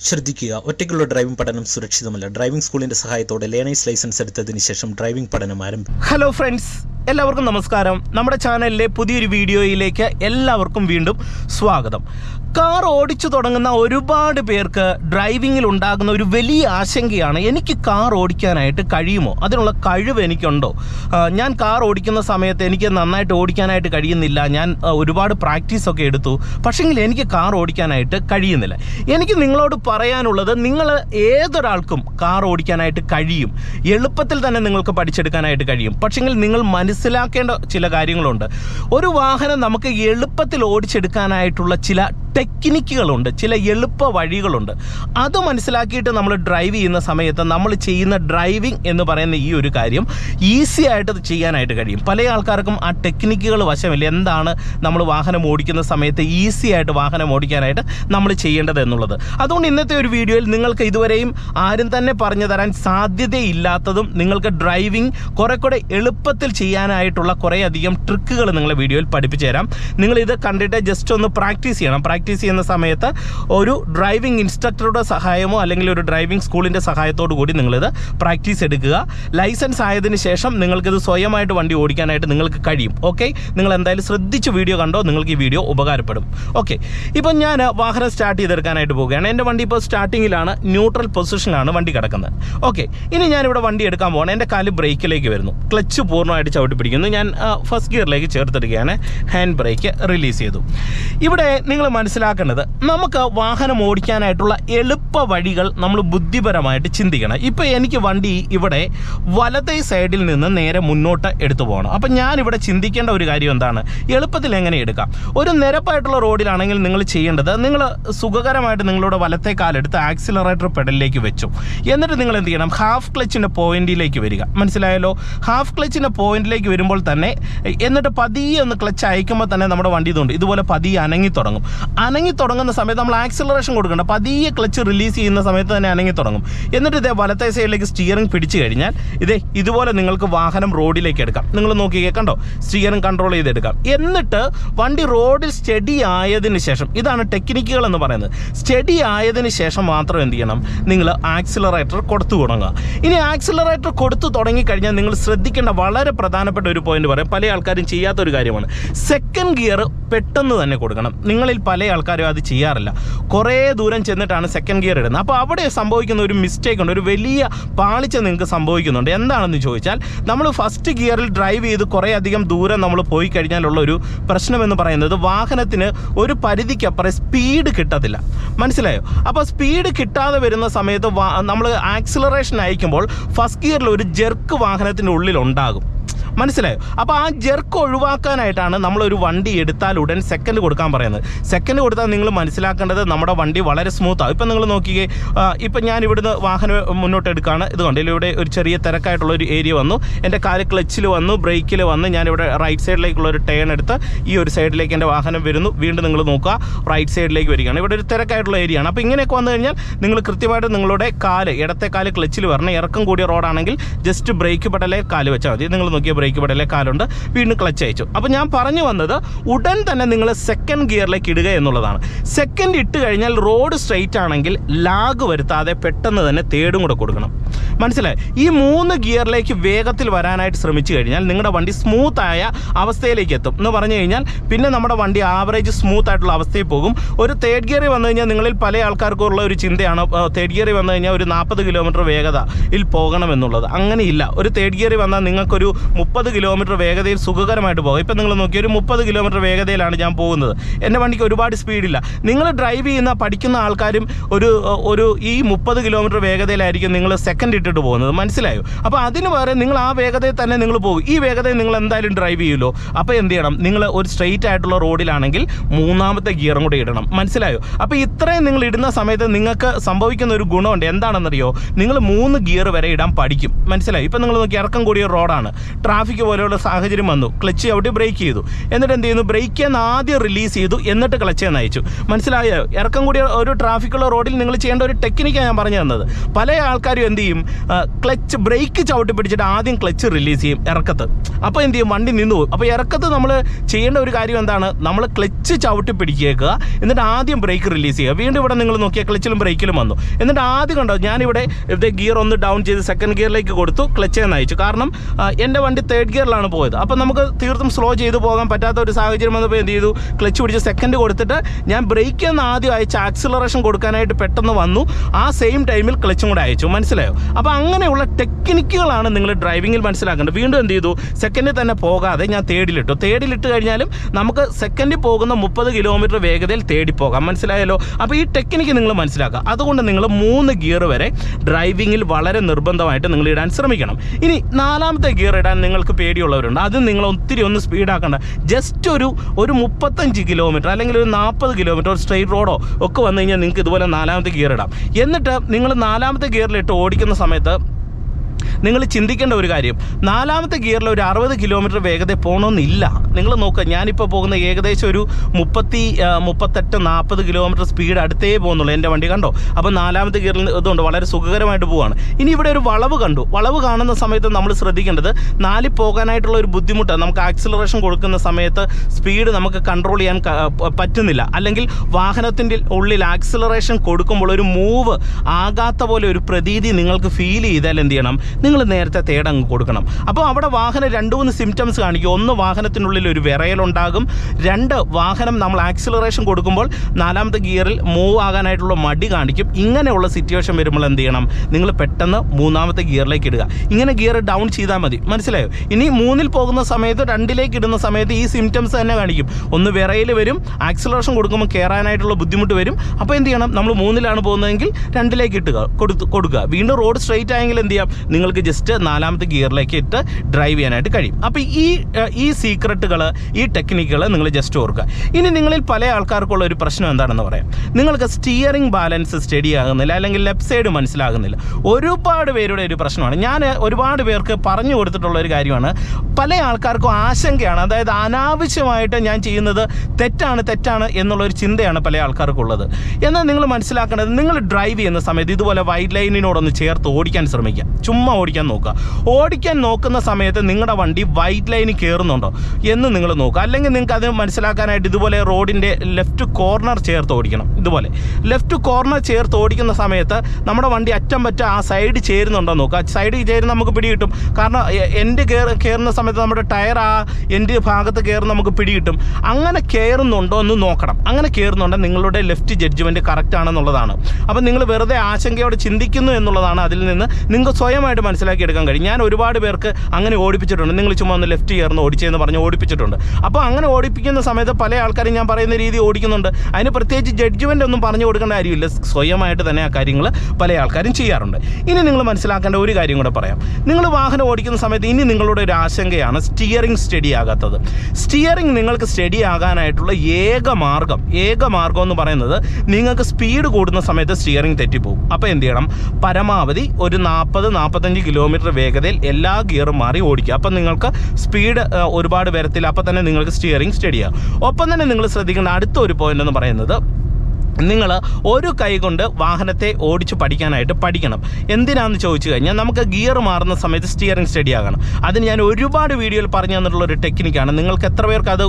ശ്രദ്ധിക്കുക. ഒറ്റയ്ക്കുള്ള ഡ്രൈവിംഗ് പഠനം സുരക്ഷിതമല്ല. ഡ്രൈവിംഗ് സ്കൂളിന്റെ സഹായത്തോടെ ലേണേഴ്സ് ലൈസൻസ് എടുത്തതിന് ശേഷം ഡ്രൈവിംഗ് പഠനം ആരംഭിക്കും. ഹലോ ഫ്രണ്ട്സ് എല്ലാവർക്കും നമസ്കാരം. നമ്മുടെ ചാനലിലെ പുതിയൊരു വീഡിയോയിലേക്ക് എല്ലാവർക്കും വീണ്ടും സ്വാഗതം. കാർ ഓടിച്ചു തുടങ്ങുന്ന ഒരുപാട് പേർക്ക് ഡ്രൈവിങ്ങിൽ ഉണ്ടാകുന്ന ഒരു വലിയ ആശങ്കയാണ് എനിക്ക് കാർ ഓടിക്കാനായിട്ട് കഴിയുമോ? അതിനുള്ള കഴിവ് എനിക്കുണ്ടോ? ഞാൻ കാർ ഓടിക്കുന്ന സമയത്ത് എനിക്ക് നന്നായിട്ട് ഓടിക്കാനായിട്ട് കഴിയുന്നില്ല. ഞാൻ ഒരുപാട് പ്രാക്ടീസ് ഒക്കെ എടുത്തു. പക്ഷെങ്കിൽ എനിക്ക് കാർ ഓടിക്കാനായിട്ട് കഴിയുന്നില്ല. എനിക്ക് നിങ്ങളോട് പറയാനുള്ളത് നിങ്ങൾ ഏതൊരാൾക്കും കാർ ഓടിക്കാനായിട്ട് കഴിയും. എളുപ്പത്തിൽ തന്നെ നിങ്ങൾക്ക് പഠിച്ചെടുക്കാനായിട്ട് കഴിയും. പക്ഷെങ്കിൽ നിങ്ങൾ മനസ്സിലാക്കേണ്ട ചില കാര്യങ്ങളുണ്ട്. ഒരു വാഹനം നമുക്ക് എളുപ്പത്തിൽ ഓടിച്ചെടുക്കാനായിട്ടുള്ള ചില ടെക്നിക്കുകളുണ്ട് ചില എളുപ്പ വഴികളുണ്ട്. അത് മനസ്സിലാക്കിയിട്ട് നമ്മൾ ഡ്രൈവ് ചെയ്യുന്ന സമയത്ത് നമ്മൾ ചെയ്യുന്ന ഡ്രൈവിംഗ് എന്ന് പറയുന്ന ഈ ഒരു കാര്യം ഈസി ആയിട്ട് ചെയ്യാനായിട്ട് കഴിയും. പല ആൾക്കാർക്കും ആ ടെക്നിക്കുകൾ വശമില്ല. എന്താണ് നമ്മൾ വാഹനം ഓടിക്കുന്ന സമയത്ത് ഈസി ആയിട്ട് വാഹനം ഓടിക്കാനായിട്ട് നമ്മൾ ചെയ്യേണ്ടത് എന്നുള്ളത്. അതുകൊണ്ട് ഇന്നത്തെ ഒരു വീഡിയോയിൽ നിങ്ങൾക്ക് ഇതുവരെയും ആരും തന്നെ പറഞ്ഞു തരാൻ സാധ്യതയില്ലാത്തതും നിങ്ങൾക്ക് ഡ്രൈവിംഗ് കുറെ കൂടെ എളുപ്പത്തിൽ ചെയ്യാനായിട്ടുള്ള കുറേ അധികം ട്രിക്കുകൾ നിങ്ങളെ വീഡിയോയിൽ പഠിപ്പിച്ചു തരാം. നിങ്ങൾ ഇത് കണ്ടിട്ട് ജസ്റ്റ് ഒന്ന് പ്രാക്ടീസ് ചെയ്യണം. പ്രാക്ടീസ് ചെയ്യുന്ന സമയത്ത് ഒരു ഡ്രൈവിംഗ് ഇൻസ്ട്രക്ടറുടെ സഹായമോ അല്ലെങ്കിൽ ഒരു ഡ്രൈവിംഗ് സ്കൂളിന്റെ സഹായത്തോടു കൂടി നിങ്ങളിത് പ്രാക്ടീസ് എടുക്കുക. ലൈസൻസ് ആയതിനു ശേഷം നിങ്ങൾക്കിത് സ്വയമായിട്ട് വണ്ടി ഓടിക്കാനായിട്ട് നിങ്ങൾക്ക് കഴിയും. ഓക്കെ നിങ്ങൾ എന്തായാലും ശ്രദ്ധിച്ച് വീഡിയോ കണ്ടോ നിങ്ങൾക്ക് ഈ വീഡിയോ ഉപകാരപ്പെടും. ഓക്കെ ഇപ്പം ഞാൻ വാഹനം സ്റ്റാർട്ട് ചെയ്തെടുക്കാനായിട്ട് പോവുകയാണ്. എന്റെ വണ്ടി ഇപ്പോൾ സ്റ്റാർട്ടിങ്ങിലാണ് ന്യൂട്രൽ പൊസിഷനിലാണ് വണ്ടി കിടക്കുന്നത്. ഓക്കെ ഇനി ഞാനിവിടെ വണ്ടി എടുക്കാൻ പോകണം എന്റെ കാൽ ബ്രേക്കിലേക്ക് വരുന്നു. ക്ലച്ച് പൂർണമായിട്ട് ചവിട്ടി പിടിക്കുന്നു. ഞാൻ ഫസ്റ്റ് ഗിയറിലേക്ക് ചേർത്തെടുക്കുകയാണ് ഹാൻഡ് ബ്രേക്ക് റിലീസ് ചെയ്തു. ഇവിടെ നിങ്ങൾ മനസ്സിലാക്കേണ്ടത് നമുക്ക് വാഹനം ഓടിക്കാനായിട്ടുള്ള എളുപ്പ വഴികൾ നമ്മൾ ബുദ്ധിപരമായിട്ട് ചിന്തിക്കണം. ഇപ്പോൾ എനിക്ക് വണ്ടി ഇവിടെ വലതേ സൈഡിൽ നിന്ന് നേരെ മുന്നോട്ട് എടുത്തു പോകണം. അപ്പം ഇവിടെ ചിന്തിക്കേണ്ട ഒരു കാര്യം എന്താണ്? എളുപ്പത്തിൽ എങ്ങനെ എടുക്കാം? ഒരു നിരപ്പായിട്ടുള്ള റോഡിലാണെങ്കിൽ നിങ്ങൾ ചെയ്യേണ്ടത് നിങ്ങൾ സുഖകരമായിട്ട് നിങ്ങളുടെ വലത്തെ കാലെടുത്ത് ആക്സിലറേറ്റർ പെഡലിലേക്ക് വെച്ചു. എന്നിട്ട് നിങ്ങൾ എന്ത് ചെയ്യണം? ഹാഫ് ക്ലച്ചിന്റെ പോയിന്റിലേക്ക് വരിക. മനസ്സിലായല്ലോ? ഹാഫ് ക്ലച്ചിന്റെ പോയിന്റിലേക്ക് വരുമ്പോൾ തന്നെ എന്നിട്ട് പതിയെ ഒന്ന് ക്ലച്ച് അയക്കുമ്പോൾ തന്നെ നമ്മുടെ വണ്ടി ഇതുണ്ട്. ഇതുപോലെ പതിയെ അനങ്ങി തുടങ്ങും. അനങ്ങി തുടങ്ങുന്ന സമയത്ത് നമ്മൾ ആക്സിലറേഷൻ കൊടുക്കണം പതിയെ ക്ലച്ച് റിലീസ് ചെയ്യുന്ന സമയത്ത് തന്നെ അനങ്ങി തുടങ്ങും. എന്നിട്ട് ഇതേ വലത്തെ സൈഡിലേക്ക് സ്റ്റിയറിംഗ് പിടിച്ചു കഴിഞ്ഞാൽ ഇതേ ഇതുപോലെ നിങ്ങൾക്ക് വാഹനം റോഡിലേക്ക് എടുക്കാം. നിങ്ങൾ നോക്കി കണ്ടോ സ്റ്റിയറിംഗ് കൺട്രോൾ ചെയ്തെടുക്കാം. എന്നിട്ട് വണ്ടി റോഡിൽ സ്റ്റഡി ആയതിനു ശേഷം ഇതാണ് ടെക്നിക്കുകൾ എന്ന് പറയുന്നത്. സ്റ്റഡി ആയതിനു ശേഷം മാത്രം എന്ത് ചെയ്യണം? നിങ്ങൾ ആക്സിലറേറ്റർ കൊടുത്തു തുടങ്ങുക. ഇനി ആക്സിലറേറ്റർ കൊടുത്തു തുടങ്ങിക്കഴിഞ്ഞാൽ നിങ്ങൾ ശ്രദ്ധിക്കേണ്ട വളരെ പ്രധാനപ്പെട്ട ഒരു പോയിന്റ് പറയാം. പല ആൾക്കാരും ചെയ്യാത്ത ഒരു കാര്യമാണ്. സെക്കൻഡ് ഗിയർ പെട്ടെന്ന് തന്നെ കൊടുക്കണം. നിങ്ങളിൽ പല ആൾക്കാരും അത് ചെയ്യാറില്ല. കുറേ ദൂരം ചെന്നിട്ടാണ് സെക്കൻഡ് ഗിയർ ഇടുന്നത്. അപ്പോൾ അവിടെ സംഭവിക്കുന്ന ഒരു മിസ്റ്റേക്ക് ഉണ്ട്. ഒരു വലിയ പാളിച്ച നിങ്ങൾക്ക് സംഭവിക്കുന്നുണ്ട്. എന്താണെന്ന് ചോദിച്ചാൽ നമ്മൾ ഫസ്റ്റ് ഗിയറിൽ ഡ്രൈവ് ചെയ്ത് കുറേ അധികം ദൂരം നമ്മൾ പോയി കഴിഞ്ഞാലുള്ള ഒരു പ്രശ്നമെന്ന് പറയുന്നത് വാഹനത്തിന് ഒരു പരിധിക്കപ്പുറം സ്പീഡ് കിട്ടത്തില്ല. മനസ്സിലായോ? അപ്പോൾ സ്പീഡ് കിട്ടാതെ വരുന്ന സമയത്ത് നമ്മൾ ആക്സിലറേഷൻ അയക്കുമ്പോൾ ഫസ്റ്റ് ഗിയറിൽ ഒരു ജെർക്ക് വാഹനത്തിന്റെ ഉള്ളിൽ ഉണ്ടാകും. മനസ്സിലായോ? അപ്പോൾ ആ ജെർക്ക് ഒഴിവാക്കാനായിട്ടാണ് നമ്മളൊരു വണ്ടി എടുത്താൽ ഉടൻ സെക്കൻഡ് കൊടുക്കാൻ പറയുന്നത്. സെക്കൻഡ് കൊടുത്താൽ നിങ്ങൾ മനസ്സിലാക്കേണ്ടത് നമ്മുടെ വണ്ടി വളരെ സ്മൂത്താണ് ഇപ്പം നിങ്ങൾ നോക്കിയേ ഇപ്പം ഞാൻ ഇവിടുന്ന് വാഹനം മുന്നോട്ട് എടുക്കുകയാണ് ഇതുകൊണ്ട് ഇവിടെ ഒരു ചെറിയ തിരക്കായിട്ടുള്ള ഒരു ഏരിയ വന്നു. എന്റെ കാൽ ക്ലച്ചിൽ വന്നു ബ്രേക്കിൽ വന്ന്. ഞാനിവിടെ റൈറ്റ് സൈഡിലേക്കുള്ള ഒരു ടേൺ എടുത്ത് ഈ ഒരു സൈഡിലേക്ക് എന്റെ വാഹനം വരുന്നു. വീണ്ടും നിങ്ങൾ നോക്കുക റൈറ്റ് സൈഡിലേക്ക് വരികയാണ്. ഇവിടെ ഒരു തിരക്കായിട്ടുള്ള ഏരിയ ആണ്. അപ്പോൾ ഇങ്ങനെയൊക്കെ വന്നു കഴിഞ്ഞാൽ നിങ്ങൾ കൃത്യമായിട്ട് നിങ്ങളുടെ കാൽ ഇടത്തെ കാൽ ക്ലച്ചിൽ വരണം. ഇറക്കം കൂടിയ റോഡാണെങ്കിൽ ജസ്റ്റ് ബ്രേക്ക് പെടലേ കാൽ വെച്ചാൽ മതി. നിങ്ങൾ നോക്കിയ ബ്രേക്ക് പെടലേ കാലുണ്ട്. വീണ്ടും ക്ലച്ച് അയച്ചു. അപ്പോൾ ഞാൻ പറഞ്ഞു വന്നത് ഉടൻ തന്നെ നിങ്ങൾ സെക്കൻഡ് ഗിയറിലേക്ക് ഇടുക എന്നുള്ളതാണ്. സെക്കൻഡ് ഇട്ട് കഴിഞ്ഞാൽ റോഡ് സ്ട്രെയിറ്റ് ആണെങ്കിൽ ലാഗ് വരുത്താതെ പെട്ടെന്ന് തന്നെ തേടും കൂടെ കൊടുക്കണം. മനസ്സിലായി? ഈ മൂന്ന് ഗിയറിലേക്ക് വേഗത്തിൽ വരാനായിട്ട് ശ്രമിച്ചു കഴിഞ്ഞാൽ നിങ്ങളുടെ വണ്ടി സ്മൂത്ത് ആയ അവസ്ഥയിലേക്ക് എത്തും. എന്ന് പറഞ്ഞു കഴിഞ്ഞാൽ പിന്നെ നമ്മുടെ വണ്ടി ആവറേജ് സ്മൂത്ത് ആയിട്ടുള്ള അവസ്ഥയിൽ പോകും. ഒരു തേർഡ് ഗിയറിൽ വന്നു കഴിഞ്ഞാൽ നിങ്ങളിൽ പല ആൾക്കാർക്കും ഉള്ള ഒരു ചിന്തയാണ് തേർഡ് ഗിയറിൽ വന്നു കഴിഞ്ഞാൽ ഒരു നാൽപ്പത് കിലോമീറ്റർ വേഗതയിൽ പോകണം എന്നുള്ളത്. അങ്ങനെയില്ല. ഒരു തേർഡ് ഗിയറിൽ വന്നാൽ നിങ്ങൾക്കൊരു കിലോമീറ്റർ വേഗതയിൽ സുഖകരമായിട്ട് പോകാം. ഇപ്പം നിങ്ങൾ നോക്കി ഒരു മുപ്പത് കിലോമീറ്റർ വേഗതയിലാണ് ഞാൻ പോകുന്നത്. എന്റെ വണ്ടിക്ക് ഒരുപാട് സ്പീഡില്ല നിങ്ങൾ ഡ്രൈവ് ചെയ്യുന്ന പഠിക്കുന്ന ആൾക്കാരും ഒരു ഒരു ഈ മുപ്പത് കിലോമീറ്റർ വേഗതയിലായിരിക്കും നിങ്ങൾ സെക്കൻഡ് ഇട്ടിട്ട് പോകുന്നത്. മനസ്സിലായോ? അപ്പോൾ അതിന് പകരം നിങ്ങൾ ആ വേഗതയിൽ തന്നെ നിങ്ങൾ പോകും. ഈ വേഗതയിൽ നിങ്ങൾ എന്തായാലും ഡ്രൈവ് ചെയ്യുമല്ലോ. അപ്പോൾ എന്ത് ചെയ്യണം? നിങ്ങൾ ഒരു സ്ട്രെയിറ്റ് ആയിട്ടുള്ള റോഡിലാണെങ്കിൽ മൂന്നാമത്തെ ഗിയറും കൂടെ ഇടണം. മനസ്സിലായോ? അപ്പോൾ ഇത്രയും നിങ്ങൾ ഇടുന്ന സമയത്ത് നിങ്ങൾക്ക് സംഭവിക്കുന്ന ഒരു ഗുണമുണ്ട്. എന്താണെന്നറിയോ? നിങ്ങൾ മൂന്ന് ഗിയർ വരെ ഇടാൻ പഠിക്കും. മനസ്സിലായി? ഇപ്പം നിങ്ങൾ നോക്കി ഇറക്കം കൂടിയ റോഡാണ്. ട്രാഫിക് ട്രാഫിക് പോലെയുള്ള സാഹചര്യം വന്നു. ക്ലച്ച് ചവിട്ടി ബ്രേക്ക് ചെയ്തു. എന്നിട്ട് എന്ത് ചെയ്യുന്നു? ബ്രേക്ക് ചെയ്യാൻ ആദ്യം റിലീസ് ചെയ്തു. എന്നിട്ട് ക്ലച്ച് എന്ന് അയച്ചു മനസ്സിലായോ? ഇറക്കം കൂടിയ ഒരു ട്രാഫിക്കുള്ള റോഡിൽ നിങ്ങൾ ചെയ്യേണ്ട ഒരു ടെക്നിക്കാണ് ഞാൻ പറഞ്ഞു തന്നത്. പല ആൾക്കാരും എന്ത് ചെയ്യും? ക്ലച്ച് ബ്രേക്ക് ചവിട്ടി പിടിച്ചിട്ട് ആദ്യം ക്ലച്ച് റിലീസ് ചെയ്യും ഇറക്കത്ത്. അപ്പോൾ എന്ത് ചെയ്യും? വണ്ടി നിന്നു പോകും. അപ്പോൾ ഇറക്കത്ത് നമ്മൾ ചെയ്യേണ്ട ഒരു കാര്യം എന്താണ്? നമ്മൾ ക്ലച്ച് ചവിട്ടി പിടിക്കുക എന്നിട്ട് ആദ്യം ബ്രേക്ക് റിലീസ് ചെയ്യുക. വീണ്ടും ഇവിടെ നിങ്ങൾ നോക്കിയാൽ ക്ലച്ചിലും ബ്രേക്കിലും വന്നു. എന്നിട്ട് ആദ്യം കണ്ടോ? ഞാനിവിടെ ഇവിടെ ഗിയർ ഒന്ന് ഡൗൺ ചെയ്ത് സെക്കൻഡ് ഗിയറിലേക്ക് കൊടുത്തു. ക്ലച്ച് എന്ന് അയച്ചു കാരണം എന്റെ വണ്ടി തേർഡ് ഗിയറിലാണ് പോയത്. അപ്പോൾ നമുക്ക് തീർത്തും സ്ലോ ചെയ്ത് പോകാൻ പറ്റാത്ത ഒരു സാഹചര്യം വന്നപ്പോൾ എന്ത് ചെയ്തു? ക്ലച്ച് പിടിച്ച് സെക്കൻഡ് കൊടുത്തിട്ട് ഞാൻ ബ്രേക്ക് എന്ന് ആദ്യം അയച്ച് ആക്സിലറേഷൻ കൊടുക്കാനായിട്ട് പെട്ടെന്ന് വന്നു. ആ സെയിം ടൈമിൽ ക്ലച്ചും കൂടെ അയച്ചു. മനസ്സിലായോ? അപ്പോൾ അങ്ങനെയുള്ള ടെക്നിക്കുകളാണ് നിങ്ങൾ ഡ്രൈവിങ്ങിൽ മനസ്സിലാക്കേണ്ടത്. വീണ്ടും എന്ത് ചെയ്തു? സെക്കൻഡിൽ തന്നെ പോകാതെ ഞാൻ തേർഡിലിട്ടു തേർഡിലിട്ട് കഴിഞ്ഞാലും നമുക്ക് സെക്കൻഡിൽ പോകുന്ന മുപ്പത് കിലോമീറ്റർ വേഗതയിൽ തേടി പോകാം. മനസ്സിലായല്ലോ? അപ്പോൾ ഈ ടെക്നിക്ക് നിങ്ങൾ മനസ്സിലാക്കുക. അതുകൊണ്ട് നിങ്ങൾ മൂന്ന് ഗിയർ വരെ ഡ്രൈവിങ്ങിൽ വളരെ നിർബന്ധമായിട്ട് നിങ്ങൾ ഇടാൻ ശ്രമിക്കണം. ഇനി നാലാമത്തെ ഗിയർ ഇടാൻ നിങ്ങൾക്ക് പേടിയുള്ളവരുണ്ട്. അത് നിങ്ങൾ ഒത്തിരി ഒന്ന് സ്പീഡാക്കണ്ട ജസ്റ്റ് ഒരു ഒരു മുപ്പത്തഞ്ച് കിലോമീറ്റർ അല്ലെങ്കിൽ ഒരു നാൽപ്പത് കിലോമീറ്റർ ഒരു സ്ട്രെയിറ്റ് റോഡോ ഒക്കെ വന്നു കഴിഞ്ഞാൽ നിങ്ങൾക്ക് ഇതുപോലെ നാലാമത്തെ ഗിയർ ഇടാം. എന്നിട്ട് നിങ്ങൾ നാലാമത്തെ ഗിയറിലിട്ട് ഓടിക്കുന്ന സമയത്ത് നിങ്ങൾ ചിന്തിക്കേണ്ട ഒരു കാര്യം. നാലാമത്തെ ഗിയറിൽ ഒരു അറുപത് കിലോമീറ്റർ വേഗത പോകണമെന്നില്ല നിങ്ങൾ നോക്കുക ഞാനിപ്പോൾ പോകുന്ന ഏകദേശം ഒരു മുപ്പത്തി മുപ്പത്തെട്ട് നാൽപ്പത് കിലോമീറ്റർ സ്പീഡ് അടുത്തേ പോകുന്നുള്ളൂ എന്റെ വണ്ടി. കണ്ടോ? അപ്പോൾ നാലാമത്തെ ഗിയറിൽ ഇതുകൊണ്ട് വളരെ സുഖകരമായിട്ട് പോവാണ്. ഇനി ഇവിടെ ഒരു വളവ് കണ്ടു. വളവ് കാണുന്ന സമയത്ത് നമ്മൾ ശ്രദ്ധിക്കേണ്ടത് നാലിൽ പോകാനായിട്ടുള്ള ഒരു ബുദ്ധിമുട്ടാണ്. നമുക്ക് ആക്സിലറേഷൻ കൊടുക്കുന്ന സമയത്ത് സ്പീഡ് നമുക്ക് കൺട്രോൾ ചെയ്യാൻ പറ്റുന്നില്ല. അല്ലെങ്കിൽ വാഹനത്തിന്റെ ഉള്ളിൽ ആക്സിലറേഷൻ കൊടുക്കുമ്പോൾ ഒരു മൂവ് ആകാത്ത പോലെ ഒരു പ്രതീതി നിങ്ങൾക്ക് ഫീൽ ചെയ്താൽ എന്ത് ചെയ്യണം? നിങ്ങൾ നേരത്തെ തേടങ്ങ് കൊടുക്കണം. അപ്പോൾ അവിടെ വാഹനം രണ്ട് മൂന്ന് സിംറ്റംസ് കാണിക്കും. ഒന്ന് വാഹനത്തിനുള്ളിൽ ഒരു വിറയലുണ്ടാകും. രണ്ട് വാഹനം നമ്മൾ ആക്സിലറേഷൻ കൊടുക്കുമ്പോൾ നാലാമത്തെ ഗിയറിൽ മൂവ് ആകാനായിട്ടുള്ള മടി കാണിക്കും. ഇങ്ങനെയുള്ള സിറ്റുവേഷൻ വരുമ്പോൾ എന്ത് ചെയ്യണം? നിങ്ങൾ പെട്ടെന്ന് മൂന്നാമത്തെ ഗിയറിലേക്ക് ഇടുക. ഇങ്ങനെ ഗിയർ ഡൗൺ ചെയ്താൽ മതി. മനസ്സിലായോ? ഇനി മൂന്നിൽ പോകുന്ന സമയത്ത് രണ്ടിലേക്ക് ഇടുന്ന സമയത്ത് ഈ സിംറ്റംസ് തന്നെ കാണിക്കും. ഒന്ന് വിറയിൽ വരും. ആക്സിലറേഷൻ കൊടുക്കുമ്പോൾ കയറാനായിട്ടുള്ള ബുദ്ധിമുട്ട് വരും. അപ്പോൾ എന്ത് ചെയ്യണം? നമ്മൾ മൂന്നിലാണ് പോകുന്നതെങ്കിൽ രണ്ടിലേക്ക് ഇട്ടുക. കൊടുത്ത് കൊടുക്കുക. വീണ്ടും റോഡ് സ്ട്രെയിറ്റ് ആയെങ്കിൽ എന്ത് ചെയ്യാം? നിങ്ങൾക്ക് ജസ്റ്റ് നാലാമത്തെ ഗിയറിലേക്ക് ഇട്ട് ഡ്രൈവ് ചെയ്യാനായിട്ട് കഴിയും. അപ്പോൾ ഈ ഈ സീക്രട്ടുകൾ ഈ ടെക്നിക്കുകൾ നിങ്ങൾ ജസ്റ്റ് ഓർക്കുക. ഇനി നിങ്ങളിൽ പല ആൾക്കാർക്കുള്ള ഒരു പ്രശ്നം എന്താണെന്ന് പറയാം. നിങ്ങൾക്ക് സ്റ്റിയറിംഗ് ബാലൻസ് സ്റ്റഡി ആകുന്നില്ല അല്ലെങ്കിൽ ലെഫ്റ്റ് സൈഡ് മനസ്സിലാകുന്നില്ല. ഒരുപാട് പേരുടെ ഒരു പ്രശ്നമാണ്. ഞാൻ ഒരുപാട് പേർക്ക് പറഞ്ഞു കൊടുത്തിട്ടുള്ള ഒരു കാര്യമാണ്. പല ആൾക്കാർക്കും ആശങ്കയാണ്. അതായത് അനാവശ്യമായിട്ട് ഞാൻ ചെയ്യുന്നത് തെറ്റാണ് തെറ്റാണ് എന്നുള്ള ഒരു ചിന്തയാണ് പല ആൾക്കാർക്കുള്ളത്. എന്നാൽ നിങ്ങൾ മനസ്സിലാക്കേണ്ടത് നിങ്ങൾ ഡ്രൈവ് ചെയ്യുന്ന സമയത്ത് ഇതുപോലെ വൈറ്റ് ലൈനിനോടൊന്ന് ചേർത്ത് ഓടിക്കാൻ ശ്രമിക്കുക. ചുമ്മാ ഓടിക്കാൻ നോക്കുക. ഓടിക്കാൻ നോക്കുന്ന സമയത്ത് നിങ്ങളുടെ വണ്ടി വൈറ്റ് ലൈനിൽ കയറുന്നുണ്ടോ എന്ന് നിങ്ങൾ നോക്കുക. അല്ലെങ്കിൽ നിങ്ങൾക്ക് അത് മനസ്സിലാക്കാനായിട്ട് ഇതുപോലെ റോഡിന്റെ ലെഫ്റ്റ് കോർണർ ചേർത്ത് ഓടിക്കണം. ഇതുപോലെ. ലെഫ്റ്റ് കോർണർ ചേർത്ത് ഓടിക്കുന്ന സമയത്ത് നമ്മുടെ വണ്ടി അറ്റം പറ്റ ആ സൈഡ് ചേരുന്നുണ്ടോ നോക്കുക. സൈഡ് ചേരുന്ന നമുക്ക് പിടി കിട്ടും കാരണം എന്റെ കയറി കയറുന്ന സമയത്ത് നമ്മുടെ ടയർ ആ എന്റെ ഭാഗത്ത് കയറുന്ന നമുക്ക് പിടി കിട്ടും അങ്ങനെ കയറുന്നുണ്ടോ എന്ന് നോക്കണം. അങ്ങനെ കയറുന്നുണ്ടോ നിങ്ങളുടെ ലെഫ്റ്റ് ജഡ്ജ്മെന്റ് കറക്റ്റ് ആണെന്നുള്ളതാണ്. അപ്പം നിങ്ങൾ വെറുതെ ആശങ്കയോടെ ചിന്തിക്കുന്നു എന്നുള്ളതാണ് അതിൽ നിന്ന് നിങ്ങൾക്ക് സ്വയമായിട്ട് മനസ്സിലാക്കിയെടുക്കാൻ കഴിയും. ഞാൻ ഒരുപാട് പേർക്ക് അങ്ങനെ ഓടിപ്പിച്ചിട്ടുണ്ട്. നിങ്ങൾ ചുമ്മാ ഒന്ന് ലെഫ്റ്റ് ചേർന്ന് ഓടിച്ചെന്ന് പറഞ്ഞ് ഓടിപ്പിച്ചിട്ടുണ്ട്. അപ്പോൾ അങ്ങനെ ഓടിപ്പിക്കുന്ന സമയത്ത് പല ആൾക്കാരും ഞാൻ പറയുന്ന രീതി ഓടിക്കുന്നുണ്ട്. അതിന് പ്രത്യേകിച്ച് ജഡ്ജ്മെന്റ് ഒന്നും പറഞ്ഞു കൊടുക്കേണ്ട കാര്യമില്ല. സ്വയമായിട്ട് തന്നെ ആ കാര്യങ്ങൾ പല ആൾക്കാരും ചെയ്യാറുണ്ട്. ഇനി നിങ്ങൾ മനസ്സിലാക്കേണ്ട ഒരു കാര്യം കൂടെ പറയാം. നിങ്ങൾ വാഹനം ഓടിക്കുന്ന സമയത്ത് ഇനി നിങ്ങളുടെ ഒരു ആശങ്കയാണ് സ്റ്റിയറിംഗ് സ്റ്റഡി ആകാത്തത്. സ്റ്റിയറിംഗ് നിങ്ങൾക്ക് സ്റ്റഡി ആകാനായിട്ടുള്ള ഏക മാർഗം ഏക മാർഗം എന്ന് പറയുന്നത് നിങ്ങൾക്ക് സ്പീഡ് കൂടുന്ന സമയത്ത് സ്റ്റിയറിംഗ് തെറ്റിപ്പോകും. അപ്പോൾ എന്ത് ചെയ്യണം? പരമാവധി ഒരു നാൽപ്പത് നാൽപ്പത്തഞ്ച് കിലോമീറ്റർ വേഗതയിൽ എല്ലാ ഗിയറും മാറി ഓടിക്കുക. അപ്പം നിങ്ങൾക്ക് സ്പീഡ് ഒരുപാട് വരത്തില്ല. അപ്പം തന്നെ നിങ്ങൾക്ക് സ്റ്റിയറിംഗ് സ്റ്റഡി ആകും ഒപ്പം തന്നെ നിങ്ങൾ ശ്രദ്ധിക്കേണ്ട അടുത്ത ഒരു പോയിന്റ് എന്ന് പറയുന്നത് നിങ്ങൾ ഒരു കൈ കൊണ്ട് വാഹനത്തെ ഓടിച്ച് പഠിക്കാനായിട്ട് പഠിക്കണം. എന്തിനാണെന്ന് ചോദിച്ചു കഴിഞ്ഞാൽ നമുക്ക് ഗിയർ മാറുന്ന സമയത്ത് സ്റ്റിയറിംഗ് സ്റ്റഡി ആകണം. അതിന് ഞാൻ ഒരുപാട് വീഡിയോയിൽ പറഞ്ഞു തന്നിട്ടുള്ള ഒരു ടെക്നിക്കാണ്. നിങ്ങൾക്ക് എത്ര പേർക്ക് അത്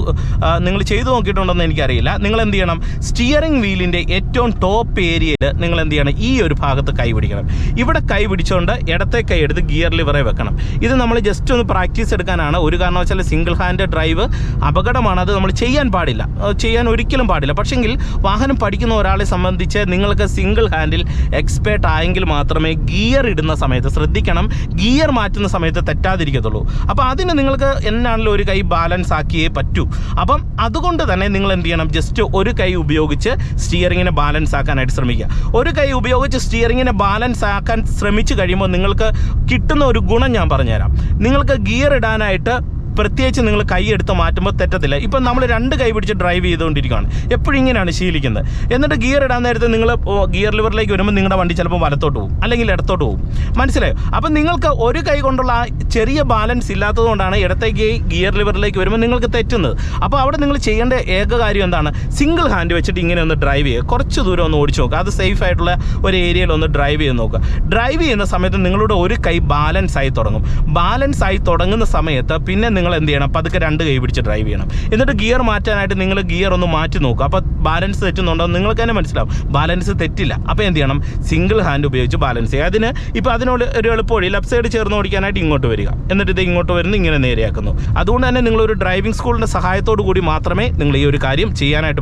നിങ്ങൾ ചെയ്തു നോക്കിയിട്ടുണ്ടെന്ന് എനിക്കറിയില്ല. നിങ്ങൾ എന്ത് ചെയ്യണം? സ്റ്റിയറിംഗ് വീലിന്റെ ഏറ്റവും ടോപ്പ് ഏരിയയിൽ നിങ്ങൾ എന്ത് ചെയ്യണം? ഈ ഒരു ഭാഗത്ത് കൈ പിടിക്കണം. ഇവിടെ കൈ പിടിച്ചുകൊണ്ട് ഇടത്തെ കൈ എടുത്ത് ഗിയർ ലിവറെ വെക്കണം. ഇത് നമ്മൾ ജസ്റ്റ് ഒന്ന് പ്രാക്ടീസ് എടുക്കാനാണ്. ഒരു കാരണവശാൽ സിംഗിൾ ഹാൻഡ് ഡ്രൈവ് അപകടമാണ്. അത് നമ്മൾ ചെയ്യാൻ പാടില്ല. ചെയ്യാൻ ഒരിക്കലും പാടില്ല. പക്ഷെങ്കിൽ വാഹനം പഠിക്കുന്ന ഒരാളെ സംബന്ധിച്ച് നിങ്ങൾക്ക് സിംഗിൾ ഹാൻഡിൽ എക്സ്പേർട്ട് ആയെങ്കിൽ മാത്രമേ ഗിയർ ഇടുന്ന സമയത്ത് ശ്രദ്ധിക്കണം. ഗിയർ മാറ്റുന്ന സമയത്ത് തെറ്റാതിരിക്കത്തുള്ളൂ. അപ്പോൾ അതിന് നിങ്ങൾക്ക് എന്നാണല്ലോ ഒരു കൈ ബാലൻസ് ആക്കിയേ പറ്റൂ. അപ്പം അതുകൊണ്ട് തന്നെ നിങ്ങൾ എന്ത് ചെയ്യണം? ജസ്റ്റ് ഒരു കൈ ഉപയോഗിച്ച് സ്റ്റിയറിങ്ങിനെ ബാലൻസ് ആക്കാനായിട്ട് ശ്രമിക്കുക. ഒരു കൈ ഉപയോഗിച്ച് സ്റ്റിയറിങ്ങിനെ ബാലൻസ് ആക്കാൻ ശ്രമിച്ചു കഴിയുമ്പോൾ നിങ്ങൾക്ക് കിട്ടുന്ന ഒരു ഗുണം ഞാൻ പറഞ്ഞുതരാം. നിങ്ങൾക്ക് ഗിയർ ഇടാനായിട്ട് പ്രത്യേകിച്ച് നിങ്ങൾ കൈ എടുത്ത് മാറ്റുമ്പോൾ തെറ്റത്തില്ല. ഇപ്പം നമ്മൾ രണ്ട് കൈ പിടിച്ച് ഡ്രൈവ് ചെയ്തുകൊണ്ടിരിക്കുകയാണ്. എപ്പോഴും ഇങ്ങനെയാണ് ശീലിക്കുന്നത്. എന്നിട്ട് ഗിയർ ഇടാൻ നേരത്തെ നിങ്ങൾ ഗിയർ ലിവറിലേക്ക് വരുമ്പോൾ നിങ്ങളുടെ വണ്ടി ചിലപ്പോൾ വലത്തോട്ട് പോകും. അല്ലെങ്കിൽ ഇടത്തോട്ട് പോകും. മനസ്സിലായോ? അപ്പം നിങ്ങൾക്ക് ഒരു കൈ കൊണ്ടുള്ള ചെറിയ ബാലൻസ് ഇല്ലാത്തതുകൊണ്ടാണ് ഇടത്തേക്ക് ഗിയർ ലിവറിലേക്ക് വരുമ്പോൾ നിങ്ങൾക്ക് തെറ്റുന്നത്. അപ്പോൾ അവിടെ നിങ്ങൾ ചെയ്യേണ്ട ഏക കാര്യം എന്താണ്? സിംഗിൾ ഹാൻഡ് വെച്ചിട്ട് ഇങ്ങനെ ഒന്ന് ഡ്രൈവ് ചെയ്യുക. കുറച്ച് ദൂരം ഒന്ന് ഓടിച്ച് നോക്കുക. അത് സേഫ് ആയിട്ടുള്ള ഒരു ഏരിയയിൽ ഒന്ന് ഡ്രൈവ് ചെയ്ത് നോക്കുക. ഡ്രൈവ് ചെയ്യുന്ന സമയത്ത് നിങ്ങളുടെ ഒരു കൈ ബാലൻസ് ആയി തുടങ്ങും. ബാലൻസ് ആയി തുടങ്ങുന്ന സമയത്ത് പിന്നെ നിങ്ങൾ എന്ത് ചെയ്യണം? പതുക്കെ രണ്ട് കൈ പിടിച്ച് ഡ്രൈവ് ചെയ്യണം. എന്നിട്ട് ഗിയർ മാറ്റാനായിട്ട് നിങ്ങൾ ഗിയർ ഒന്ന് മാറ്റി നോക്കുക അപ്പോൾ ബാലൻസ് തെറ്റുന്നുണ്ടോ നിങ്ങൾക്ക് തന്നെ മനസ്സിലാവും. ബാലൻസ് തെറ്റില്ല. അപ്പോൾ എന്ത് ചെയ്യണം? സിംഗിൾ ഹാൻഡ് ഉപയോഗിച്ച് ബാലൻസ് ചെയ്യുക. അതിന് ഇപ്പോൾ അതിനോട് ഒരു എളുപ്പവഴി ലെഫ്റ്റ് സൈഡ് ചേർന്ന് ഓടിക്കാനായിട്ട് ഇങ്ങോട്ട് വരിക. എന്നിട്ട് ഇത് ഇങ്ങോട്ട് വരുന്നത് ഇങ്ങനെ നേരെയാക്കുന്നു. അതുകൊണ്ട് തന്നെ നിങ്ങളൊരു ഡ്രൈവിംഗ് സ്കൂളിന്റെ സഹായത്തോടു കൂടി മാത്രമേ നിങ്ങൾ ഈ ഒരു കാര്യം ചെയ്യാനായിട്ട്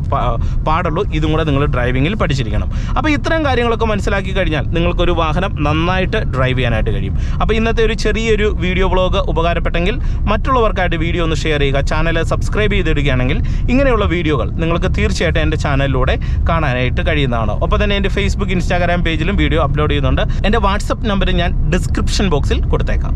പാടുള്ളൂ. ഇതും കൂടെ നിങ്ങൾ ഡ്രൈവിങ്ങിൽ പഠിച്ചിരിക്കണം. അപ്പോൾ ഇത്തരം കാര്യങ്ങളൊക്കെ മനസ്സിലാക്കി കഴിഞ്ഞാൽ നിങ്ങൾക്കൊരു വാഹനം നന്നായിട്ട് ഡ്രൈവ് ചെയ്യാനായിട്ട് കഴിയും. അപ്പോൾ ഇന്നത്തെ ഒരു ചെറിയൊരു വീഡിയോ ബ്ലോഗ് ഉപകാരപ്പെട്ടെങ്കിൽ മറ്റുള്ളവർക്കായിട്ട് വീഡിയോ ഒന്ന് ഷെയർ ചെയ്യുക ചാനൽ സബ്സ്ക്രൈബ് ചെയ്തിടുകയാണെങ്കിൽ ഇങ്ങനെയുള്ള വീഡിയോകൾ നിങ്ങൾക്ക് തീർച്ചയായിട്ടും എന്റെ ചാനലിലൂടെ കാണാനായിട്ട് കഴിയുന്നതാണ്. ഒപ്പം തന്നെ എന്റെ ഫേസ്ബുക്ക് ഇൻസ്റ്റാഗ്രാം പേജിലും വീഡിയോ അപ്ലോഡ് ചെയ്യുന്നുണ്ട്. എന്റെ വാട്സപ്പ് നമ്പർ ഞാൻ ഡിസ്ക്രിപ്ഷൻ ബോക്സിൽ കൊടുത്തേക്കാം.